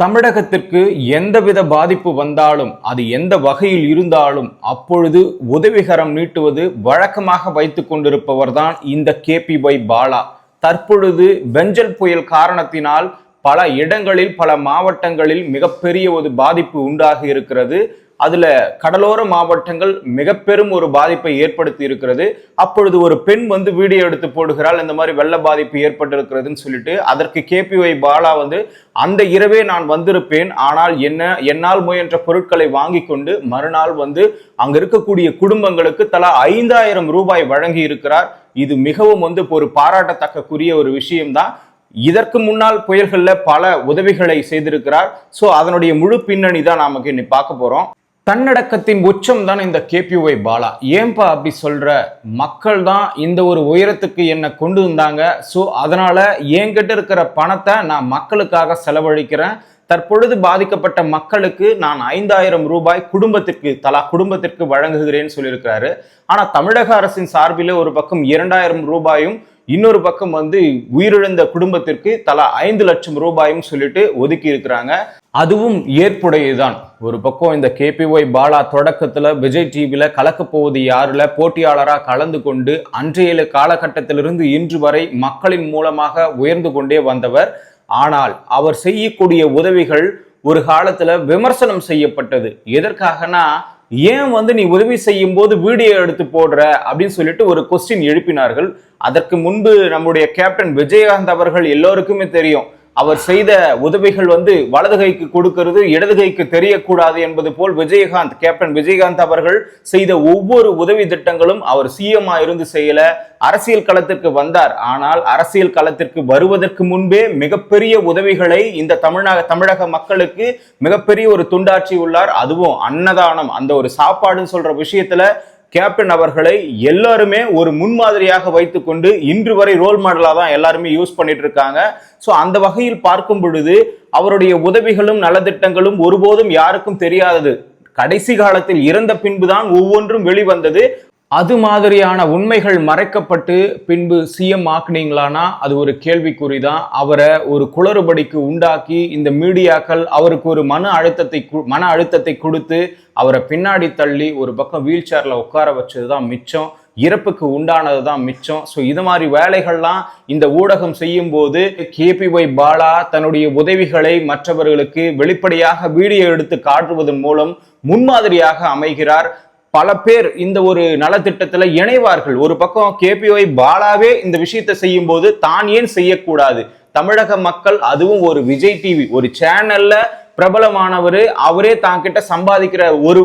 தமிழகத்திற்கு எந்தவித பாதிப்பு வந்தாலும் அது எந்த வகையில் இருந்தாலும் அப்பொழுது உதவிகரம் நீட்டுவது வழக்கமாக வைத்து கொண்டிருப்பவர்தான் இந்த கேபிஒய் பாலா. தற்பொழுது வெஞ்சல் புயல் காரணத்தினால் பல இடங்களில் பல மாவட்டங்களில் மிகப்பெரிய ஒரு பாதிப்பு உண்டாகி இருக்கிறது. அதுல கடலோர மாவட்டங்கள் மிக பெரும் ஒரு பாதிப்பை ஏற்படுத்தி இருக்கிறது. அப்பொழுது ஒரு பெண் வந்து வீடியோ எடுத்து போடுகிறாள். இந்த மாதிரி வெள்ள பாதிப்பு ஏற்பட்டிருக்கிறதுன்னு சொல்லிட்டு அதற்கு கேபிஒய் பாலா வந்து அந்த இரவே நான் வந்திருப்பேன். ஆனால் என்ன என்னால் முயன்ற பொருட்களை வாங்கி கொண்டு மறுநாள் வந்து அங்க இருக்கக்கூடிய குடும்பங்களுக்கு தலா ஐந்தாயிரம் ரூபாய் வழங்கி இருக்கிறார். இது மிகவும் வந்து ஒரு பாராட்டத்தக்கக்குரிய ஒரு விஷயம்தான். இதற்கு முன்னால் புயல்களில் பல உதவிகளை செய்திருக்கிறார். ஸோ அதனுடைய முழு பின்னணி தான் நாமக்கு இன்னைக்கு பார்க்க போறோம். தன்னடக்கத்தின் உச்சம் தான் இந்த கேபிஒய் பாலா. ஏன்பா அப்படி சொல்ற? மக்கள் தான் இந்த ஒரு உயரத்துக்கு என்னை கொண்டு வந்தாங்க. ஸோ அதனால என்கிட்ட இருக்கிற பணத்தை நான் மக்களுக்காக செலவழிக்கிறேன். தற்பொழுது பாதிக்கப்பட்ட மக்களுக்கு நான் ஐந்தாயிரம் ரூபாய் குடும்பத்திற்கு தலா குடும்பத்திற்கு வழங்குகிறேன்னு சொல்லியிருக்கிறாரு. ஆனால் தமிழக அரசின் சார்பில் ஒரு பக்கம் இரண்டாயிரம் ரூபாயும் இன்னொரு பக்கம் வந்து உயிரிழந்த குடும்பத்திற்கு தலா ஐந்து லட்சம் ரூபாயும் சொல்லிட்டு ஒதுக்கி இருக்கிறாங்க. அதுவும் ஏற்புடையதுதான். ஒரு பக்கம் இந்த கேபிஒய் பாலா தொடக்கத்தில் விஜய் டிவியில் கலக்க போவது யாருல? போட்டியாளராக கலந்து கொண்டு அன்றைய காலகட்டத்திலிருந்து இன்று வரை மக்களின் மூலமாக உயர்ந்து கொண்டே வந்தவர். ஆனால் அவர் செய்யக்கூடிய உதவிகள் ஒரு காலத்தில் விமர்சனம் செய்யப்பட்டது. எதற்காகனா ஏன் வந்து நீ உதவி செய்யும் போது வீடியோ எடுத்து போடுற? அப்படின்னு சொல்லிட்டு ஒரு கொஸ்டின் எழுப்பினார்கள். அதற்கு முன்பு நம்முடைய கேப்டன் விஜயகாந்த் அவர்கள் எல்லோருக்குமே தெரியும். அவர் செய்த உதவிகள் வந்து வலது கைக்கு கொடுக்கிறது இடது கைக்கு தெரியக்கூடாது என்பது போல் விஜயகாந்த் கேப்டன் விஜயகாந்த் அவர்கள் செய்த ஒவ்வொரு உதவி திட்டங்களும் அவர் சிஎம் இருந்து செய்யல. அரசியல் களத்திற்கு வந்தார். ஆனால் அரசியல் களத்திற்கு வருவதற்கு முன்பே மிகப்பெரிய உதவிகளை இந்த தமிழ்நாடு தமிழக மக்களுக்கு மிகப்பெரிய ஒரு துண்டாட்சி உள்ளார். அதுவும் அன்னதானம் அந்த ஒரு சாப்பாடுன்னு சொல்ற விஷயத்துல கேப்டன் அவர்களை எல்லாருமே ஒரு முன்மாதிரியாக வைத்துக்கொண்டு இன்று வரை ரோல் மாடலாக தான் எல்லாருமே யூஸ் பண்ணிட்டு இருக்காங்க. ஸோ அந்த வகையில் பார்க்கும் பொழுது அவருடைய உதவிகளும் நலத்திட்டங்களும் ஒருபோதும் யாருக்கும் தெரியாதது. கடைசி காலத்தில் இறந்த பின்புதான் ஒவ்வொன்றும் வெளிவந்தது. அது மாதிரியான உண்மைகள் மறைக்கப்பட்டு பின்பு சிஎம் ஆக்குனீங்களானா அது ஒரு கேள்விக்குறி தான் அவரை ஒரு குளறுபடிக்கு உண்டாக்கி இந்த மீடியாக்கள் அவருக்கு ஒரு மன அழுத்தத்தை கு- மன அழுத்தத்தை கொடுத்து அவரை பின்னாடி தள்ளி ஒரு பக்கம் வீல் சேரில் உட்கார வச்சது தான் மிச்சம். இறப்புக்கு உண்டானது தான் மிச்சம். ஸோ இது மாதிரி வேலைகள்லாம் இந்த ஊடகம் செய்யும் போது கேபிஒய் பாலா தன்னுடைய உதவிகளை மற்றவர்களுக்கு வெளிப்படையாக வீடியோ எடுத்து காட்டுவதன் மூலம் முன்மாதிரியாக அமைகிறார். பல பேர் இந்த ஒரு நலத்திட்டத்துல இணைவார்கள். ஒரு பக்கம் கேபிஒய் பாலாவே இந்த விஷயத்தை செய்யும் போது தான் ஏன் செய்யக்கூடாது? தமிழக மக்கள் அதுவும் ஒரு விஜய் டிவி ஒரு சேனல்ல பிரபலமானவர். அவரே தான் கிட்ட சம்பாதிக்கிற ஒரு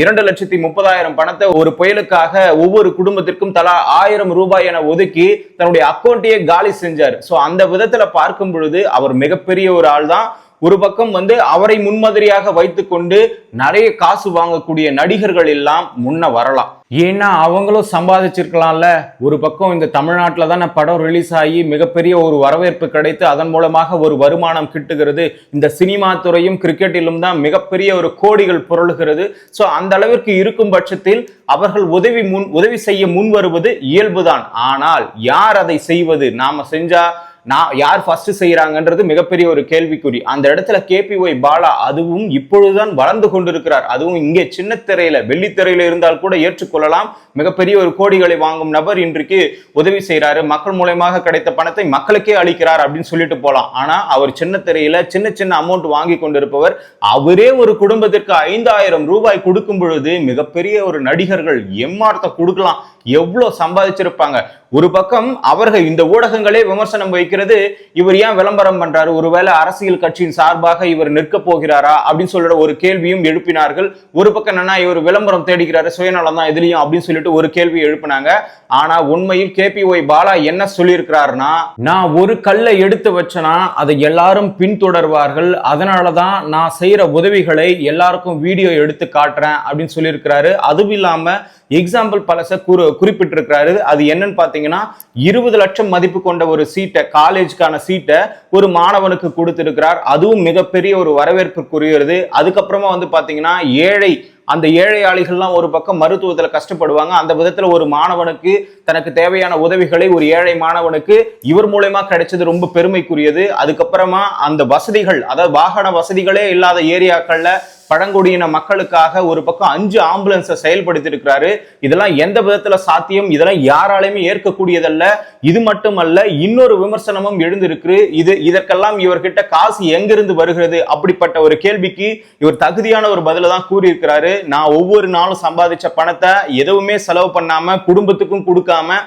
இரண்டு லட்சத்தி முப்பதாயிரம் பணத்தை ஒரு புயலுக்காக ஒவ்வொரு குடும்பத்திற்கும் தலா ஆயிரம் ரூபாய் என ஒதுக்கி தன்னுடைய அக்கௌண்ட்டையே காலி செஞ்சார். ஸோ அந்த விதத்துல பார்க்கும் பொழுது அவர் மிகப்பெரிய ஒரு ஆள் தான் ஒரு பக்கம் வந்து அவரை முன்மாதிரியாக வைத்துக்கொண்டு நிறைய காசு வாங்கக்கூடிய நடிகர்கள் எல்லாம் முன்ன வரலாம். ஏன்னா அவங்களும் சம்பாதிச்சிருக்கலாம்ல. ஒரு பக்கம் இந்த தமிழ்நாட்டில் தானே படம் ரிலீஸ் ஆகி மிகப்பெரிய ஒரு வரவேற்பு கிடைத்து அதன் மூலமாக ஒரு வருமானம் கிட்டுகிறது. இந்த சினிமா துறையும் கிரிக்கெட்டிலும் தான் மிகப்பெரிய ஒரு கோடிகள் புரளுகிறது. ஸோ அந்த அளவிற்கு இருக்கும் பட்சத்தில் அவர்கள் உதவி முன் உதவி செய்ய முன் வருவது இயல்புதான். ஆனால் யார் அதை செய்வது? நாம செஞ்சா நான் யார் ஃபர்ஸ்ட் செய்கிறாங்கன்றது மிகப்பெரிய ஒரு கேள்விக்குறி. அந்த இடத்துல கேபிஒய் பாலா அதுவும் இப்பொழுதுதான் வளர்ந்து கொண்டிருக்கிறார். அதுவும் இங்கே சின்ன திரையில வெள்ளித்திரையில இருந்தால் கூட ஏற்றுக்கொள்ளலாம். மிகப்பெரிய ஒரு கோடிகளை வாங்கும் நபர் இன்றைக்கு உதவி செய்கிறாரு மக்கள் மூலயமாக கிடைத்த பணத்தை மக்களுக்கே அளிக்கிறார் அப்படின்னு சொல்லிட்டு போகலாம் ஆனா அவர் சின்ன திரையில சின்ன சின்ன அமௌண்ட் வாங்கி கொண்டிருப்பவர் அவரே ஒரு குடும்பத்திற்கு ஐந்தாயிரம் ரூபாய் கொடுக்கும் பொழுது மிகப்பெரிய ஒரு நடிகர்கள் எம்மார்த்த கொடுக்கலாம். எவ்வளவு சம்பாதிச்சிருப்பாங்க. ஒரு பக்கம் அவர்கள் இந்த ஊடகங்களே விமர்சனம் வைக்க இருக்கிறது. இவர் ஏன் விளம்பரம் பண்றாரு? ஒருவேளை அரசியல் கட்சியின் சார்பாக இவர் நிற்க போகிறாரா? அப்படின்னு சொல்ற ஒரு கேள்வியும் எழுப்பினார்கள். ஒரு பக்கம் என்னன்னா இவர் விளம்பரம் தேடிக்கிறாரு சுயநலம் தான் இதுலயும் அப்படின்னு சொல்லிட்டு ஒரு கேள்வி எழுப்பினாங்க. ஆனா உண்மையில் கேபிஒய் பாலா என்ன சொல்லியிருக்கிறாருன்னா நான் ஒரு கல்லை எடுத்து வச்சனா அதை எல்லாரும் பின்தொடர்வார்கள். அதனாலதான் நான் செய்யற உதவிகளை எல்லாருக்கும் வீடியோ எடுத்து காட்டுறேன் அப்படின்னு சொல்லியிருக்கிறாரு. அதுவும் இல்லாம எக்ஸாம்பிள் பலச குறிப்பிட்டிருக்கிறாரு. அது என்னன்னு பாத்தீங்கன்னா இருபது லட்சம் மதிப்பு கொண்ட ஒரு சீட்டை காலேஜ்க்கான சீட்டை ஒரு மாணவனுக்கு கொடுத்திருக்கிறார். அதுவும் மிகப்பெரிய ஒரு வரவேற்புக்குரியது அதுக்கப்புறமா வந்து பார்த்தீங்கன்னா ஏழை அந்த ஏழையாளிகள்லாம் ஒரு பக்கம் மருத்துவத்தில் கஷ்டப்படுவாங்க. அந்த விதத்தில் ஒரு மாணவனுக்கு தனக்கு தேவையான உதவிகளை ஒரு ஏழை மாணவனுக்கு இவர் மூலயமா கிடைச்சது ரொம்ப பெருமைக்குரியது. அதுக்கப்புறமா அந்த வசதிகள் அதாவது வாகன வசதிகளே இல்லாத ஏரியாக்களில் பழங்குடியின மக்களுக்காக ஒரு பக்கம் அஞ்சு ஆம்புலன்ஸை செயல்படுத்தி இருக்கிறாரு இதெல்லாம் எந்த விதத்துல சாத்தியம்? இதெல்லாம் யாராலையுமே ஏற்கக்கூடியதல்ல. இது மட்டுமல்ல இன்னொரு விமர்சனமும் எழுந்திருக்கு. இது இதற்கெல்லாம் இவர்கிட்ட காசு எங்கிருந்து வருகிறது? அப்படிப்பட்ட ஒரு கேள்விக்கு இவர் தகுதியான ஒரு பதில தான் கூறியிருக்கிறாரு. நான் ஒவ்வொரு நாளும் சம்பாதிச்ச பணத்தை எதுவுமே செலவு பண்ணாம குடும்பத்துக்கும் கொடுக்காம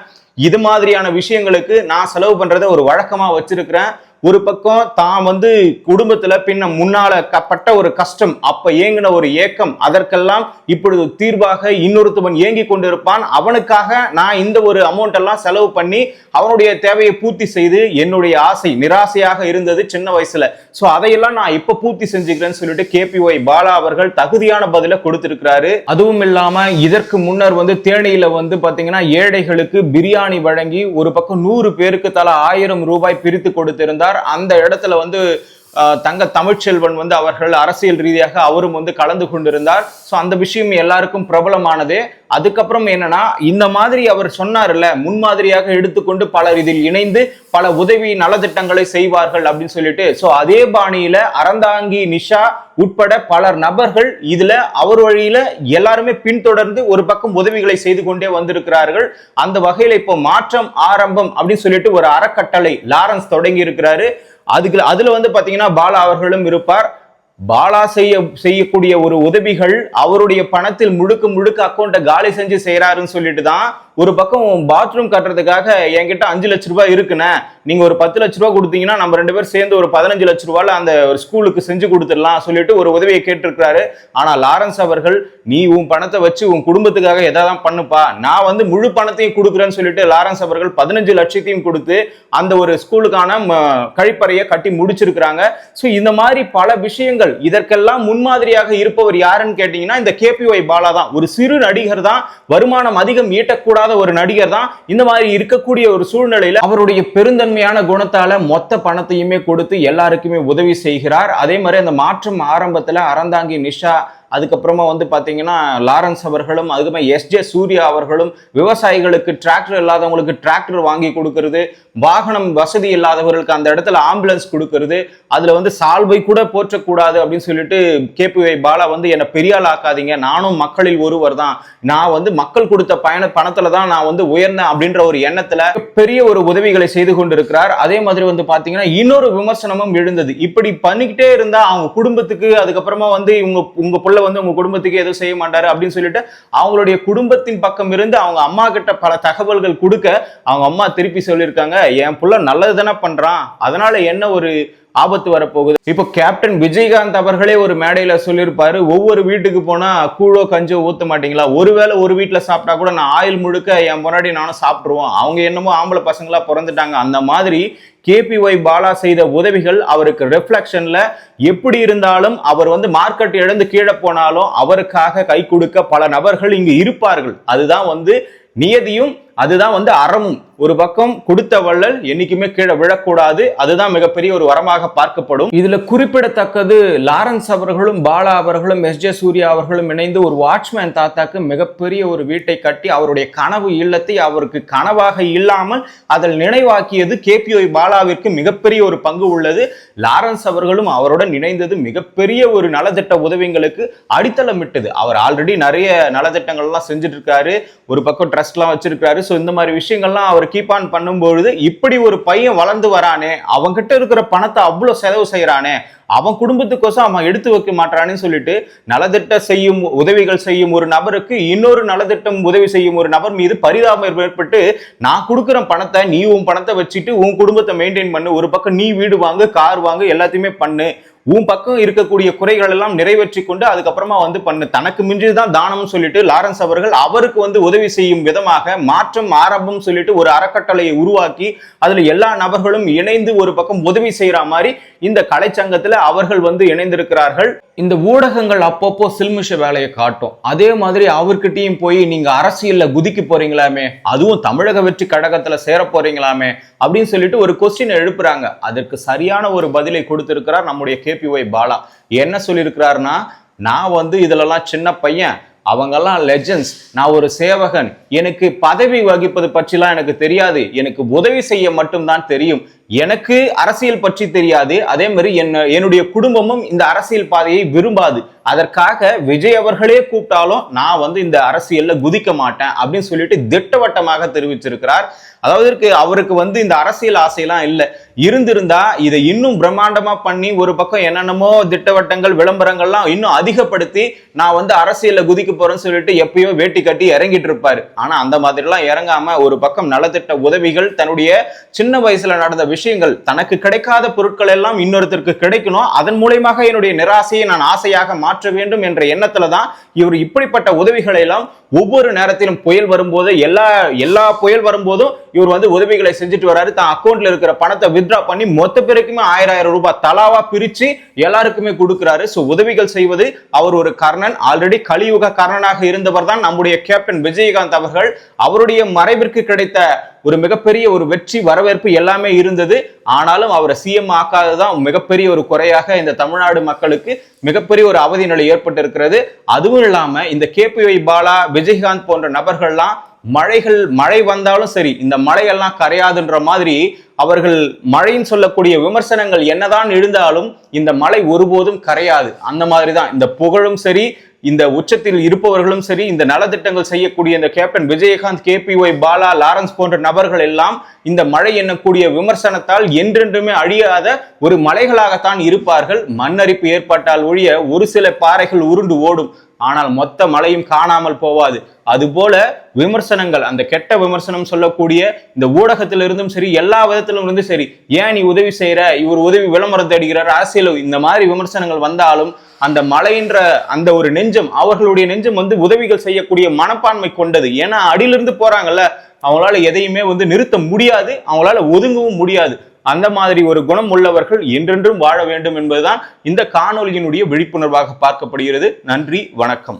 இது மாதிரியான விஷயங்களுக்கு நான் செலவு பண்றதை ஒரு வழக்கமா வச்சிருக்கிறேன். ஒரு பக்கம் தான் வந்து குடும்பத்துல பின்ன முன்னால கப்பட்ட ஒரு கஷ்டம் அப்ப ஏங்கின ஒரு ஏக்கம் அதற்கெல்லாம் இப்பொழுது தீர்வாக இன்னொருத்தவன் ஏங்கி கொண்டிருப்பான். அவனுக்காக நான் இந்த ஒரு அமௌண்ட் எல்லாம் செலவு பண்ணி அவனுடைய தேவையை பூர்த்தி செய்து என்னுடைய ஆசை நிராசையாக இருந்தது சின்ன வயசுல. சோ அதையெல்லாம் நான் இப்ப பூர்த்தி செஞ்சுக்கிறேன்னு சொல்லிட்டு கேபிஒய் பாலா அவர்கள் தகுதியான பதில கொடுத்திருக்கிறாரு. அதுவும் இல்லாம இதற்கு முன்னர் வந்து தேனியில வந்து பாத்தீங்கன்னா ஏழைகளுக்கு பிரியாணி வழங்கி ஒரு பக்கம் நூறு பேருக்கு தலா ஆயிரம் ரூபாய் பிரித்து கொடுத்திருந்தார். அந்த இடத்துல வந்து தங்க தமிழ்ச்செல்வன் வந்து அவர்கள் அரசியல் ரீதியாக அவரும் வந்து கலந்து கொண்டிருந்தார். ஸோ அந்த விஷயம் எல்லாருக்கும் பிரபலமானது. அதுக்கப்புறம் என்னன்னா இந்த மாதிரி அவர் சொன்னார்ல முன்மாதிரியாக எடுத்துக்கொண்டு பலர் இதில் இணைந்து பல உதவி நலத்திட்டங்களை செய்வார்கள் அப்படின்னு சொல்லிட்டு. ஸோ அதே பாணியில அறந்தாங்கி நிஷா உட்பட பலர் நபர்கள் இதுல அவர் வழியில எல்லாருமே பின்தொடர்ந்து ஒரு பக்கம் உதவிகளை செய்து கொண்டே வந்திருக்கிறார்கள். அந்த வகையில இப்போ மாற்றம் ஆரம்பம் அப்படின்னு சொல்லிட்டு ஒரு அறக்கட்டளை லாரன்ஸ் தொடங்கி இருக்கிறாரு அதுக்கு அதுல வந்து பாத்தீங்கன்னா பாலா அவர்களும் இருப்பார். பாலா செய்ய செய்யக்கூடிய ஒரு உதவிகள் அவருடைய பணத்தில் முழுக்க முழுக்க அக்கௌண்ட்டை காலி செஞ்சு செய்யறாருன்னு சொல்லிட்டு தான் ஒரு பக்கம் பாத்ரூம் கட்டுறதுக்காக என்கிட்ட அஞ்சு லட்ச ரூபாய் இருக்குண்ணே. நீங்க ஒரு பத்து லட்ச ரூபாய் கொடுத்தீங்கன்னா நம்ம ரெண்டு பேரும் சேர்ந்து ஒரு பதினஞ்சு லட்ச ரூபாயில அந்த ஒரு ஸ்கூலுக்கு செஞ்சு கொடுத்துடலாம் சொல்லிட்டு ஒரு உதவியை கேட்டிருக்கிறாரு. ஆனா லாரன்ஸ் அவர்கள் நீ உன் பணத்தை வச்சு உன் குடும்பத்துக்காக எதாவது பண்ணுப்பா. நான் வந்து முழு பணத்தையும் கொடுக்குறேன்னு சொல்லிட்டு லாரன்ஸ் அவர்கள் பதினஞ்சு லட்சத்தையும் கொடுத்து அந்த ஒரு ஸ்கூலுக்கான ம, கழிப்பறையை கட்டி முடிச்சிருக்கிறாங்க. ஸோ இந்த மாதிரி பல விஷயங்கள் இதற்கெல்லாம் முன்மாதிரியாக இருப்பவர் யாருன்னு கேட்டீங்கன்னா இந்த கேபிஒய் பாலா தான். ஒரு சிறு நடிகர் தான் வருமானம் அதிகம் ஈட்டக்கூடாது ஒரு நடிகர் தான் இந்த மாதிரி இருக்கக்கூடிய ஒரு சூழ்நிலையில அவருடைய பெருந்தன்மையான குணத்தால மொத்த பணத்தையுமே கொடுத்து எல்லாருக்குமே உதவி செய்கிறார். அதே மாதிரி அந்த மாற்றம் ஆரம்பத்துல அறந்தாங்கி நிஷா அதுக்கப்புறமா வந்து பார்த்தீங்கன்னா லாரன்ஸ் அவர்களும் அதுக்கப்புறம் எஸ்ஜே சூர்யா அவர்களும் விவசாயிகளுக்கு டிராக்டர் இல்லாதவங்களுக்கு டிராக்டர் வாங்கி கொடுக்கறது வாகனம் வசதி இல்லாதவர்களுக்கு அந்த இடத்துல ஆம்புலன்ஸ் கொடுக்கறது அதில் வந்து சால்வை கூட போற்றக்கூடாது அப்படின்னு சொல்லிட்டு கேபிஒய் பாலா வந்து என்னை பெரியால் ஆக்காதீங்க நானும் மக்களில் ஒருவர் தான். நான் வந்து மக்கள் கொடுத்த பயண பணத்தில் தான் நான் வந்து உயர்ந்தேன் அப்படின்ற ஒரு எண்ணத்தில் பெரிய ஒரு உதவிகளை செய்து கொண்டிருக்கிறார். அதே மாதிரி வந்து பார்த்தீங்கன்னா இன்னொரு விமர்சனமும் எழுந்தது. இப்படி பண்ணிக்கிட்டே இருந்தால் அவங்க குடும்பத்துக்கு அதுக்கப்புறமா வந்து இவங்க உங்க பிள்ளை வந்து உங்க குடும்பத்துக்கு எதுவும் செய்ய மாட்டாரு அப்படின்னு சொல்லிட்டு அவங்களுடைய குடும்பத்தின் பக்கம் இருந்து அவங்க அம்மா கிட்ட பல தகவல்கள் கொடுக்க அவங்க அம்மா திருப்பி சொல்லியிருக்காங்க என் புள்ள நல்லது தானே பண்றான். அதனால என்ன ஒரு ஆபத்து வரப்போகுது. இப்போ கேப்டன் விஜயகாந்த் அவர்களே ஒரு மேடையில சொல்லியிருப்பாரு ஒவ்வொரு வீட்டுக்கு போனா கூழோ கஞ்சோ ஊத்த மாட்டீங்களா? ஒருவேளை ஒரு வீட்டுல சாப்பிட்டா கூட நான் ஆயில் முழுக்க என் முன்னாடி நானும் சாப்பிட்டுருவோம். அவங்க என்னமோ ஆம்பளை பசங்களா பிறந்துட்டாங்க. அந்த மாதிரி கேபிஒய் பாலா செய்த உதவிகள் அவருக்கு ரிஃப்ளெக்ஷன்ல எப்படி இருந்தாலும் அவர் வந்து மார்க்கெட் இழந்து கீழே போனாலும் அவருக்காக கை கொடுக்க பல நபர்கள் இங்கு இருப்பார்கள். அதுதான் வந்து நியதியும் அதுதான் வந்து அறமும். ஒரு பக்கம் கொடுத்த வள்ளல் என்னைக்குமே கீழே விழக்கூடாது. அதுதான் மிகப்பெரிய ஒரு வரமாக பார்க்கப்படும். இதுல குறிப்பிடத்தக்கது லாரன்ஸ் அவர்களும் பாலா அவர்களும் எஸ் ஜே சூர்யா அவர்களும் இணைந்து ஒரு வாட்ச்மேன் தாத்தாக்கு மிகப்பெரிய ஒரு வீட்டை கட்டி அவருடைய கனவு இல்லத்தை அவருக்கு கனவாக இல்லாமல் அதில் நினைவாக்கியது கேபிஒய் பாலாவிற்கு மிகப்பெரிய ஒரு பங்கு உள்ளது. லாரன்ஸ் அவர்களும் அவருடன் இணைந்தது மிகப்பெரிய ஒரு நலத்திட்ட உதவிங்களுக்கு அடித்தளமிட்டது. அவர் ஆல்ரெடி நிறைய நலத்திட்டங்கள்லாம் செஞ்சுட்டு இருக்காரு ஒரு பக்கம் ட்ரெஸ் ட்ரஸ்ட்லாம் வச்சிருக்காரு ஸோ இந்த மாதிரி விஷயங்கள்லாம் அவர் கீப் ஆன் பண்ணும்பொழுது இப்படி ஒரு பையன் வளர்ந்து வரானே அவன்கிட்ட இருக்கிற பணத்தை அவ்வளோ செலவு செய்கிறானே அவன் குடும்பத்துக்கோசம் அவன் எடுத்து வைக்க மாட்டானேன்னு சொல்லிட்டு நலத்திட்ட செய்யும் உதவிகள் செய்யும் ஒரு நபருக்கு இன்னொரு நலத்திட்டம் உதவி செய்யும் ஒரு நபர் மீது பரிதாபம் ஏற்பட்டு நான் கொடுக்குற பணத்தை நீ உன் பணத்தை வச்சுட்டு உன் குடும்பத்தை மெயின்டைன் பண்ணு. ஒரு பக்கம் நீ வீடு வாங்கு கார் வாங்கு எல்லாத்தையுமே பண்ணு. உன் பக்கம் இருக்கக்கூடிய குறைகள் எல்லாம் நிறைவேற்றி கொண்டு அதுக்கப்புறமா வந்து பண்ணு. தனக்கு மிஞ்சிதான் தானம் சொல்லிட்டு லாரன்ஸ் அவர்கள் அவருக்கு வந்து உதவி செய்யும் விதமாக மாற்றம் ஆரம்பம் சொல்லிட்டு ஒரு அறக்கட்டளையை உருவாக்கி அதுல எல்லா நபர்களும் இணைந்து ஒரு பக்கம் உதவி செய்யற மாதிரி இந்த கலைச்சங்கத்துல அவர்கள் வந்து இணைந்திருக்கிறார்கள். இந்த ஊடகங்கள் அப்பப்போ சில்மிஷ வேலையை காட்டும். அதே மாதிரி அவர்கிட்டயும் போய் நீங்க அரசியல்ல குதிக்க போறீங்களாமே? அதுவும் தமிழக வெற்றி கழகத்துல சேர போறீங்களாமே? அப்படின்னு சொல்லிட்டு ஒரு கொஸ்டின் எழுப்புறாங்க. அதற்கு சரியான ஒரு பதிலை கொடுத்திருக்கிறார் நம்முடைய கேபிஒய் பாலா. என்ன சொல்லியிருக்கிறாருன்னா நான் வந்து இதுலலாம் சின்ன பையன். அவங்கெல்லாம் லெஜெண்ட்ஸ் நான் ஒரு சேவகன். எனக்கு பதவி வகிப்பது பற்றிலாம் எனக்கு தெரியாது. எனக்கு உதவி செய்ய மட்டும்தான் தெரியும். எனக்கு அரசியல் பற்றி தெரியாது. அதே மாதிரி என்ன என்னுடைய குடும்பமும் இந்த அரசியல் பாதையை விரும்பாது. அதற்காக விஜய் அவர்களே கூப்பிட்டாலும் நான் வந்து இந்த அரசியல்ல குதிக்க மாட்டேன் அப்படின்னு சொல்லிட்டு திட்டவட்டமாக தெரிவிச்சிருக்கிறார். அதாவது இருக்கு, அவருக்கு வந்து இந்த அரசியல் ஆசையெல்லாம் இல்லை. இருந்திருந்தா இதை இன்னும் பிரம்மாண்டமா பண்ணி ஒரு பக்கம் என்னென்னமோ திட்டவட்டங்கள் விளம்பரங்கள்லாம் இன்னும் அதிகப்படுத்தி நான் வந்து அரசியல்ல குதிக்க போறேன்னு சொல்லிட்டு எப்பயோ வேட்டி கட்டி இறங்கிட்டு இருப்பாரு. ஆனா அந்த மாதிரிலாம் இறங்காம ஒரு பக்கம் நலத்திட்ட உதவிகள் தன்னுடைய சின்ன வயசுல நடந்த விஷயங்கள் தனக்கு கிடைக்காத பொருட்கள் எல்லாம் இன்னொருத்தருக்கு கிடைக்கணும். அதன் மூலியமாக என்னுடைய நிராசையை நான் ஆசையாக மாற்ற வேண்டும் என்ற எண்ணத்துல தான் இவர் இப்படிப்பட்ட உதவிகளை எல்லாம் ஒவ்வொரு நேரத்திலும் புயல் வரும்போது எல்லா எல்லா புயல் வரும்போதும் இவர் வந்து உதவிகளை செஞ்சுட்டு வராரு. தான் அக்கௌண்ட்ல இருக்கிற பணத்தை வித்ரா பண்ணி மொத்த பேருக்குமே ஆயிரம் ஆயிரம் ரூபாய் தலாவா பிரிச்சு எல்லாருக்குமே கொடுக்கிறாரு. ஸோ உதவிகள் செய்வது அவர் ஒரு கர்ணன். ஆல்ரெடி கலியுக கர்ணனாக இருந்தவர் தான் நம்முடைய கேப்டன் விஜயகாந்த் அவர்கள். அவருடைய மறைவிற்கு கிடைத்த ஒரு மிகப்பெரிய ஒரு வெற்றி வரவேற்பு எல்லாமே இருந்தது. ஆனாலும் அவரை சிஎம் ஆக்காததான் மிகப்பெரிய ஒரு குறையாக இந்த தமிழ்நாடு மக்களுக்கு மிகப்பெரிய ஒரு அவதி நிலை ஏற்பட்டிருக்கிறது. அதுவும் இல்லாம இந்த கேபிஒய் பாலா விஜயகாந்த் போன்ற நபர்கள்லாம் மழைகள் மழை வந்தாலும் சரி இந்த மழையெல்லாம் கரையாதுன்ற மாதிரி அவர்கள் மழைன்னு சொல்லக்கூடிய விமர்சனங்கள் என்னதான் எழுந்தாலும் இந்த மழை ஒருபோதும் கரையாது. அந்த மாதிரி தான் இந்த புகழும் சரி இந்த உச்சத்தில் இருப்பவர்களும் சரி இந்த நலத்திட்டங்கள் செய்யக்கூடிய இந்த captain Vijayakanth KPY Bala Lawrence போன்ற நபர்கள் எல்லாம் இந்த மழை எண்ணக்கூடிய விமர்சனத்தால் என்றென்றுமே அழியாத ஒரு மலைகளாகத்தான் இருப்பார்கள். மண்ணரிப்பு ஏற்பட்டால் ஒழிய ஒரு சில பாறைகள் உருண்டு ஓடும். ஆனால் மொத்த மழையும் காணாமல் போவாது. அதுபோல விமர்சனங்கள் அந்த கெட்ட விமர்சனம் சொல்லக்கூடிய இந்த ஊடகத்திலிருந்தும் சரி எல்லா விதத்திலும் இருந்தும் சரி ஏன் நீ உதவி செய்யற? இவர் உதவி விளம்பரம் தேடுகிறார் அரசியல். இந்த மாதிரி விமர்சனங்கள் வந்தாலும் அந்த மலைன்ற அந்த ஒரு நெஞ்சம் அவர்களுடைய நெஞ்சம் வந்து உதவிகள் செய்யக்கூடிய மனப்பான்மை கொண்டது. ஏன்னா அடியிலிருந்து போறாங்கல்ல அவங்களால எதையுமே வந்து நிறுத்த முடியாது அவங்களால ஒதுங்கவும் முடியாது. அந்த மாதிரி ஒரு குணம் உள்ளவர்கள் என்றென்றும் வாழ வேண்டும் என்பதுதான் இந்த காணொலியினுடைய விழிப்புணர்வாக பார்க்கப்படுகிறது. நன்றி வணக்கம்.